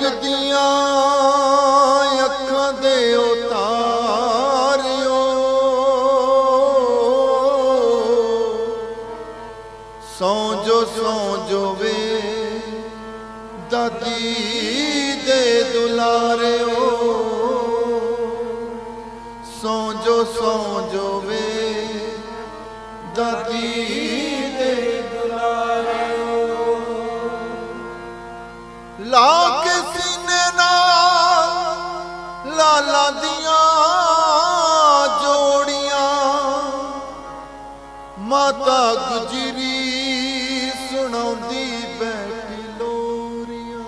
ਦੀਆਂ ਅੱਖਾਂ ਦੇ ਉਤਾਰਿਓ। ਸੌਂ ਜੋ ਸੌਂ ਜੋ ਵੇ ਦਾਦੀ ਦੇ ਦੁਲਾਰਿਓ। ਸੌਂ ਜੋ ਸੌਂ ਜੋ ਵੇ ਦਾਦੀ ਦੇ ਲਾ ਨਾਲ ਦੀਆਂ ਜੋੜੀਆਂ। ਮਾਤਾ ਗੁਜਰੀ ਸੁਣਾਉਂਦੀ ਬੈਠੀ ਲੋਰੀਆਂ।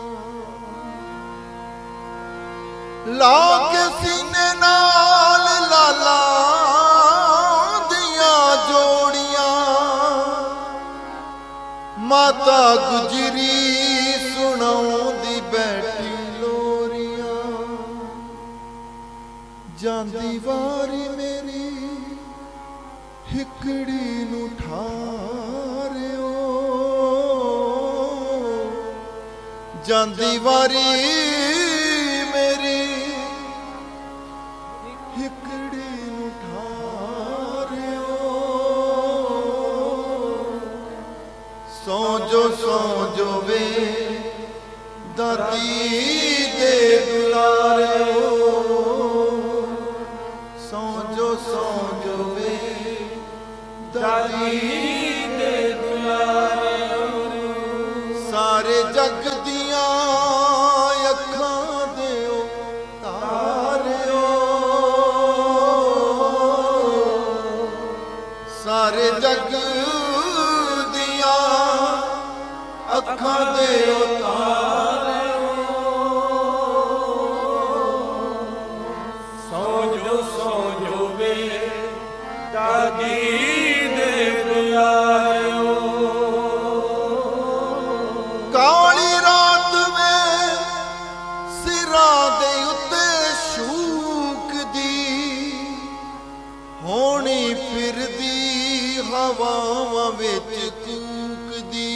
ਲਾ ਕੇ ਸੀਨੇ ਨਾਲ ਲਾਲਾ ਦੀਆਂ ਜੋੜੀਆਂ। ਮਾਤਾ ਗੁਜਰੀ ਜਾਂਦੀ ਵਾਰੀ ਮੇਰੀ, ਹਿਕੜੀ ਨੂੰ ਠਾਰਿਓ। ਜਾਂਦੀ ਵਾਰੀ ਮੇਰੀ, ਹਿਕੜੀ ਨੂੰ ਠਾਰਿਓ। ਸੌ ਜੋ ਸੌ ਜੋ ਵੇ ਦਾਦੀ ਦੇ ਦੁਲਾਰਿਓ। ਸੌ ਜੋ ਸੌ ਜੋ ਵੇ ਦੇ ਦੁਲਾਰਿਓ ਸਾਰੇ ਜਗ ਦੀਆਂ ਅੱਖਾਂ ਦੇ ਤਾਰਿਓ ਸਾਰੇ ਜਗ ਦੀਆਂ ਅੱਖਾਂ ਦੇ ਹਵਾਵਾਂ ਵਿੱਚ ਕੂਕਦੀ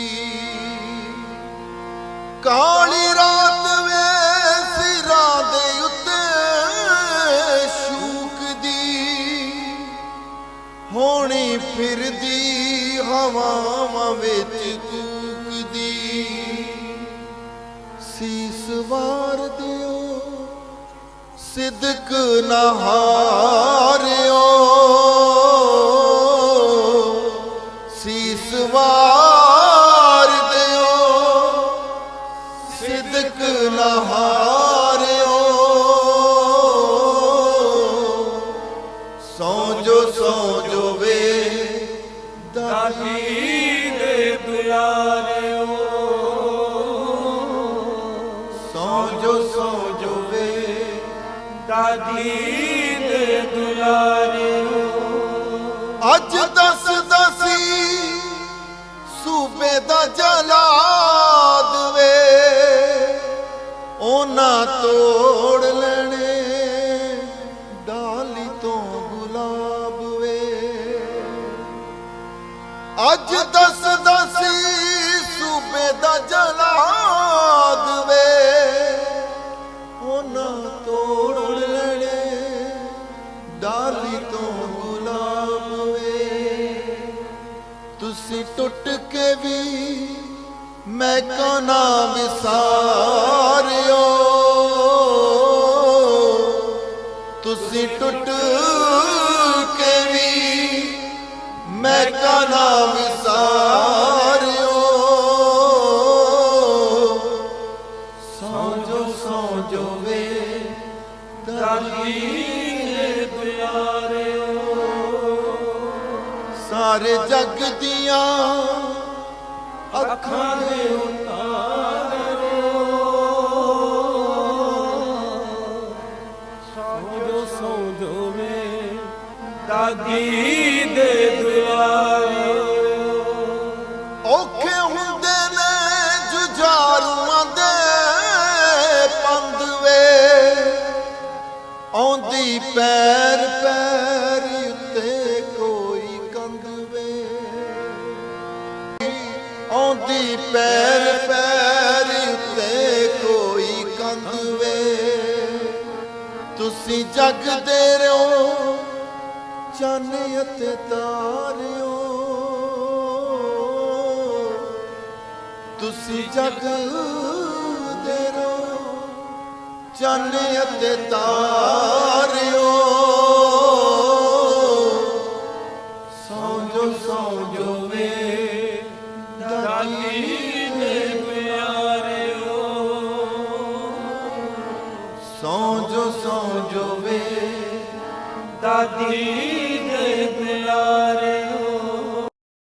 ਕਾਲੀ ਹਵਾਵਾਂ ਵਿੱਚ ਕੂਕਦੀ। ਸੀਸ ਵਾਰ ਦਿਓ ਸਿਦਕ ਨਹਾਰਿਓ ਹਾਰਿਓ। ਸੀਸ ਵਾਰ ਦਿਓ ਸਿਦਕ ਨਾ ਦੇ ਬੁਲਾਇਓ ਸੌ ਜੋ ਸੌ ਜੋ ਵੇ। ਦਾਦੀ ਦੇ ਦੁਲਾਰਿਓ ਅੱਜ ਦੱਸ ਤੁਸੀਂ ਟੁੱਟ ਕੇ ਵੀ ਮੈਂ ਕੋਨਾ ਵਿਸਾਰਿਓ? ਤੁਸੀਂ ਟੁੱਟ ਕੇ ਵੀ ਮੈਂ ਕੋਨਾ ਵਿਸਾਰਿਓ? ਸੌ ਜੋ ਸੌ ਜੋ ਵੇ ਦਾਦੀ ਦੇ ਬੁਲਾਰਿਓ ਸਾਰੇ ਜਗ ਦੀਆਂ ਅੱਖਾਂ ਦੇ ਸੋ ਜੋ ਸੋ ਵੇ ਦਾਦੀ ਦੇ ਦੁਆਰਿਓ ਔਖੇ ਹੁੰਦੇ ਨੇ ਜੁਝਾਰੂਆਂ ਦੇ ਪੰਦ ਆਉਂਦੀ ਪੈਰ ਪੈਰ ਪੈਰ ਉੱਤੇ ਕੋਈ ਕੰਧ ਤੁਸੀਂ ਜਗ ਦੇ ਰਿਓ ਚੰਨ ਅਤੇ ਤਾਰਿਓ ਤੁਸੀਂ ਜਗ ਦੇ ਰਿਓ ਚੰਨ ਅਤੇ ਤਾਰ ਸੌਂ ਜੋਵੇ। ਦਾਦੀ